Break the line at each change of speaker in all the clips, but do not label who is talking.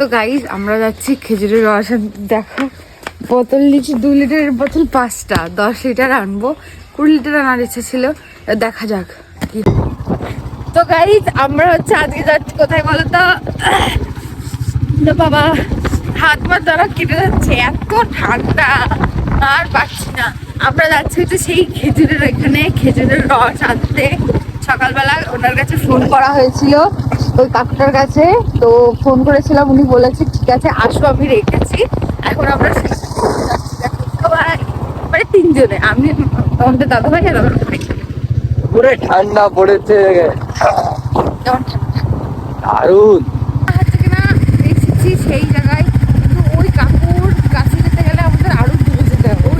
তো গাইজ আমরা যাচ্ছি খেজুরের রস। দেখো বোতল নিচ্ছি, দু লিটারের বোতল, পাঁচটা, দশ লিটার আনব। কুড়ি লিটার আনার ইচ্ছা ছিল দেখা যাক কি। তো গাইজ আমরা হচ্ছে আজকে যাচ্ছি কোথায় বলো তো? বাবা, হাত পা দ্বারা কেটে যাচ্ছে, এত ঠান্ডা, আর পাচ্ছি না। আমরা যাচ্ছি হচ্ছে সেই খেজুরের এখানে, খেজুরের রস আনতে। সকালবেলা ওনার কাছে ফোন করা হয়েছিল। ওই কাকুটার কাছে তো ফোন করেছিলাম উনি বলেছে ঠিক আছে আসো আমি রেখেছি। এখন আমরা মানে তিনজনে আমি আমাদের দাদা ভাই আর আমার
পুরো ঠান্ডা পড়েছে।
কেমন এসেছি সেই জায়গায়। কিন্তু ওই কাকুর কাছে যেতে গেলে আমাদের আরও দূরে যেতে হবে।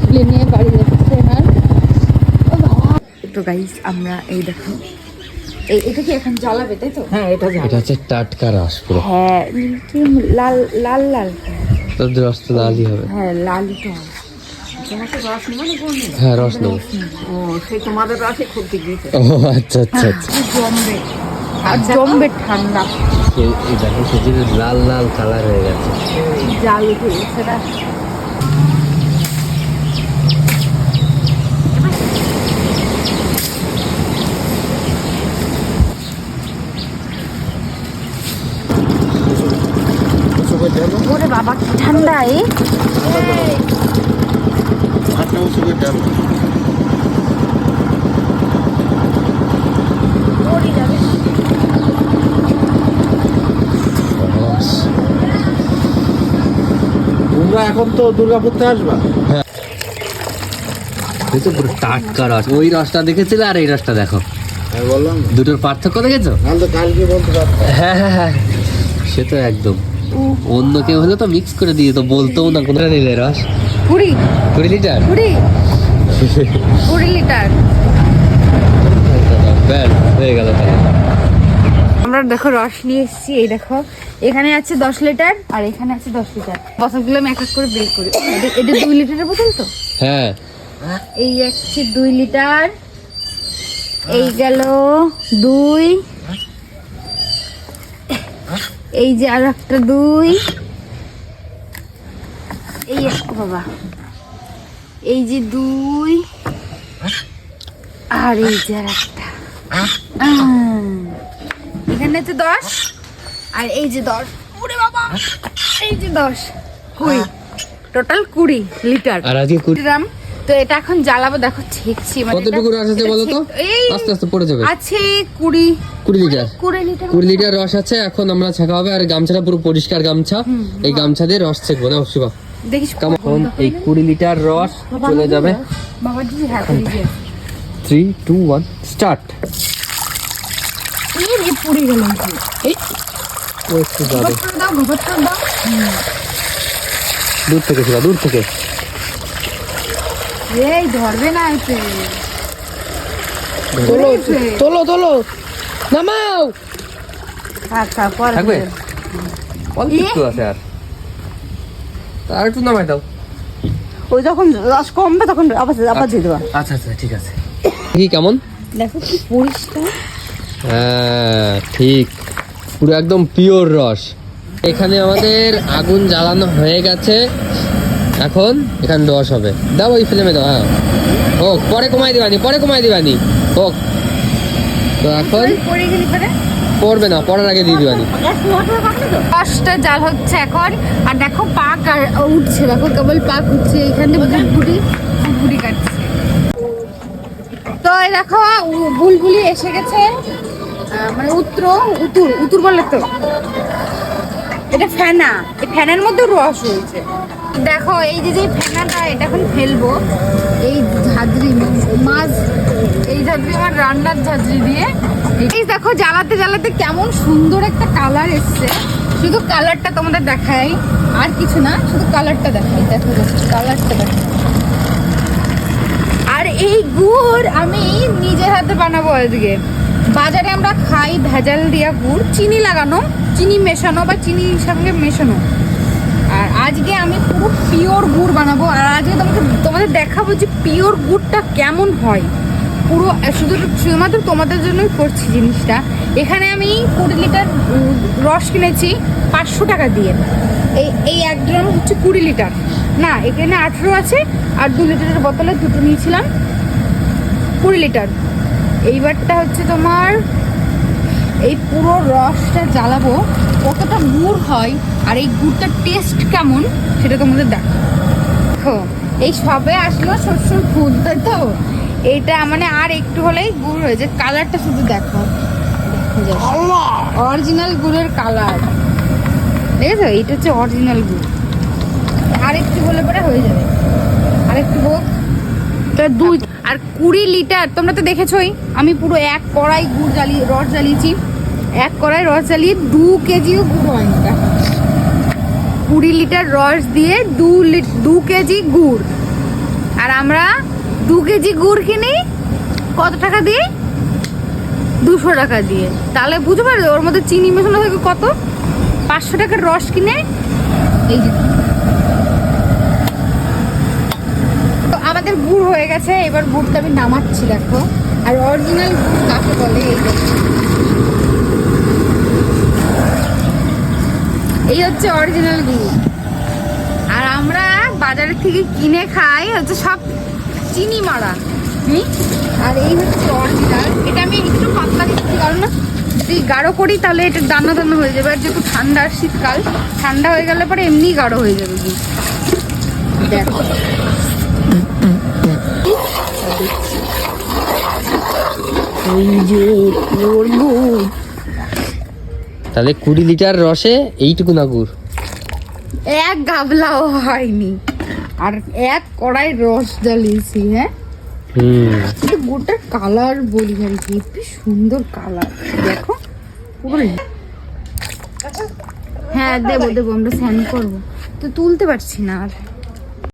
তুলে নিয়ে বাড়ি যাচ্ছে এনার তো গাইস আমরা এই দেখো এটা কি এখন জ্বালাবে তাই তো?
হ্যাঁ এটা
এটা হচ্ছে টাটকা রস পুরো।
হ্যাঁ কি লাল লাল লাল।
তোর রস তো লালই হবে।
হ্যাঁ লালই তো। হবে।
রস?
হ্যাঁ রস নেব।
ও সেই তোমাদের রসে খুলতে গিয়েছে
ও আচ্ছা আচ্ছা আচ্ছা।
জমবে। আর জমবে ঠান্ডা।
এই দেখো লাল লাল কালার হয়ে গেছে।
জাল উঠে গেছে না ওরে বাবা কি ঠান্ডা এ? পড়ে
তোমরা এখন তো দুর্গাপুরতে আসবা?
এই তো পুরো টাটকা রস। ওই রসটা দেখেছিলে? আর এই রসটা দেখো।
আমি বললাম
দুটোর পার্থক্য দেখেছ?
নাহলে তো কালকে বলতে পারতাম।
হ্যাঁ হ্যাঁ হ্যাঁ। সে তো একদম। অন্য কেউ হলে তো মিক্স করে দিয়ে তো বলতেও না কোনটা নিলে রস।
কুড়ি।
কুড়ি লিটার?
কুড়ি। কুড়ি লিটার।
হয়ে গেল
আমরা দেখো রস নিয়ে এসেছি এই দেখো। এখানে আছে দশ লিটার আর এখানে আছে দশ লিটার। বোতলগুলো আমি এক এক করে বের করি। এটা- এটা দুই লিটারের বোতল তো?
হ্যাঁ।
এই হচ্ছে দুই লিটার। এই গেল দুই। এই যে আর একটা দুই। এই একটা বাবা। এই যে দুই। আর এই যে আর একটা। এখানে হচ্ছে দশ। আর এই যে দশ। ওরে বাবা এই যে দশ। কুড়ি টোটাল কুড়ি লিটার।
আর আজকে কুড়ি
গ্রাম। তো এটা এখন জ্বালাবো দেখো ছেঁকছি মানে
কতটুকু রস আছে বলো তো? আস্তে আস্তে পড়ে যাবে।
আছে কুড়ি।
কুড়ি লিটার।
কুড়ি লিটার
কুড়ি লিটার রস আছে এখন আমরা ছেঁকা হবে আর গামছাটা পুরো পরিষ্কার গামছা। এই গামছা দিয়ে রস ছেঁকবো না শিবা।
দেখিস
কেমন এই কুড়ি লিটার রস চলে যাবে।
বাবা হ্যাঁ কুড়ি দিয়ে
থ্রি টু ওয়ান স্টার্ট
এই যে পুড়ে গেল এই
ও একটু
দাও দাও।
দূর থেকে দূর থেকে।
এই ধরবে না এতে।
তোলো তোলো তোলো। নামাও।
আচ্ছা পরে
থাকবে। অল্প আছে আর। আর একটু নামাই দাও।
ওই যখন রস কমবে তখন আবার আবার দিয়ে দেবা।
আচ্ছা আচ্ছা ঠিক আছে। কি কেমন?
দেখো কি পরিষ্কার।
হ্যাঁ ঠিক। পুরো একদম পিওর রস। এখানে আমাদের আগুন জ্বালানো হয়ে গেছে। এখন? এখানে রস হবে। দাও ওই ফিল্মে দাও হ্যাঁ। হোক পরে কমাই দিবানি পরে কমাই দিবানি। হোক। তো এখন
পড়ে
পড়বে না পড়ার আগে দিয়ে দিবানি।
পাঁচটা জাল হচ্ছে এখন আর দেখো পাক আর উঠছে দেখো কেবল পাক উঠছে এখানে বুলবুলি বুলবুলি কাটছে। তো এই দেখো বুলবুলি এসে গেছে মানে উত্তর উতুর উতুর বলে তো। এটা ফেনা এই ফেনার মধ্যে রস হয়েছে দেখো, এই যে যে ফেনাটা, এটা এখন ফেলব। এই ঝাঁঝরি মাছ এই ঝাঁঝরি, আমার রান্নার ঝাঁঝরি দিয়ে। এই দেখো, জ্বালাতে জ্বালাতে কেমন সুন্দর একটা কালার এসছে। শুধু কালারটা তোমাদের দেখাই, আর কিছু না, শুধু কালারটা দেখাই। দেখো কালারটা দেখাই। আর এই গুড় আমি নিজের হাতে বানাবো আজকে। বাজারে আমরা খাই ভেজাল দিয়া গুড়, চিনি লাগানো, চিনি মেশানো বা চিনির সঙ্গে মেশানো। আজকে আমি পুরো পিওর গুড় বানাবো আর আজকে তোমাকে, তোমাদের দেখাবো যে পিওর গুড়টা কেমন হয়। পুরো, শুধু শুধুমাত্র তোমাদের জন্যই করছি জিনিসটা। এখানে আমি কুড়ি লিটার রস কিনেছি, পাঁচশো টাকা দিয়ে। এই এই এক ড্রাম হচ্ছে কুড়ি লিটার। না, এখানে আঠেরো আছে, আর দু লিটারের বোতলে দুটো নিয়েছিলাম কুড়ি লিটার। এইবারটা হচ্ছে তোমার এই পুরো রসটা জ্বালাবো, কতটা গুড় হয় আর এই গুড়টার টেস্ট কেমন সেটা তোমাদের দেখো দেখো, এই সবে আসলো শস্যর ফুল তাই তো? এটা মানে আর একটু হলেই গুড় হয়ে যায়। কালারটা শুধু দেখো। অরিজিনাল গুড়ের কালার দেখেছ? এটা হচ্ছে অরিজিনাল গুড়। আর একটু হলে পরে হয়ে যাবে। আর একটু হোক। দুই আর কুড়ি লিটার তোমরা তো দেখেছোই, আমি পুরো এক কড়াই গুড় জ্বালিয়ে রস জ্বালিয়েছি। এক কড়াই রস জ্বালিয়ে দু কেজিও গুড়। হয়নি কুড়ি লিটার রস দিয়ে দু দু কেজি গুড়। আর আমরা দু কেজি গুড় কিনি, কত টাকা দিয়ে? দুশো টাকা দিয়ে। তাহলে বুঝতে পারবে, ওর মধ্যে চিনি মেশানো থাকে কত? পাঁচশো টাকার রস কিনে। এই তো আমাদের গুড় হয়ে গেছে, এবার গুড়টা আমি নামাচ্ছি, দেখো। আর অরিজিনাল গুড় কাকে বলে? এই এই হচ্ছে অরিজিনাল গুড় আর আমরা বাজারের থেকে কিনে খাই হচ্ছে সব চিনি মারা? আর এই হচ্ছে অরিজিনাল এটা আমি একটু পাতলা দিচ্ছি কারণ যদি গাঢ় করি তাহলে এটা দানা দানা হয়ে যাবে। আর যেহেতু ঠান্ডা শীতকাল, ঠান্ডা হয়ে গেলে পরে এমনি গাঢ় হয়ে যাবে দেখো।
এই যে
তাহলে কুড়ি লিটার রসে এইটুকু না গুড়
এক গাবলাও হয়নি। আর এক কড়াই রস জ্বালিয়েছি হ্যাঁ? গোটার কালার বলি আর কি কি সুন্দর কালার। দেখো পুরো হ্যাঁ দেবো দেবো আমরা স্যান করব। তো তুলতে পারছি না আর।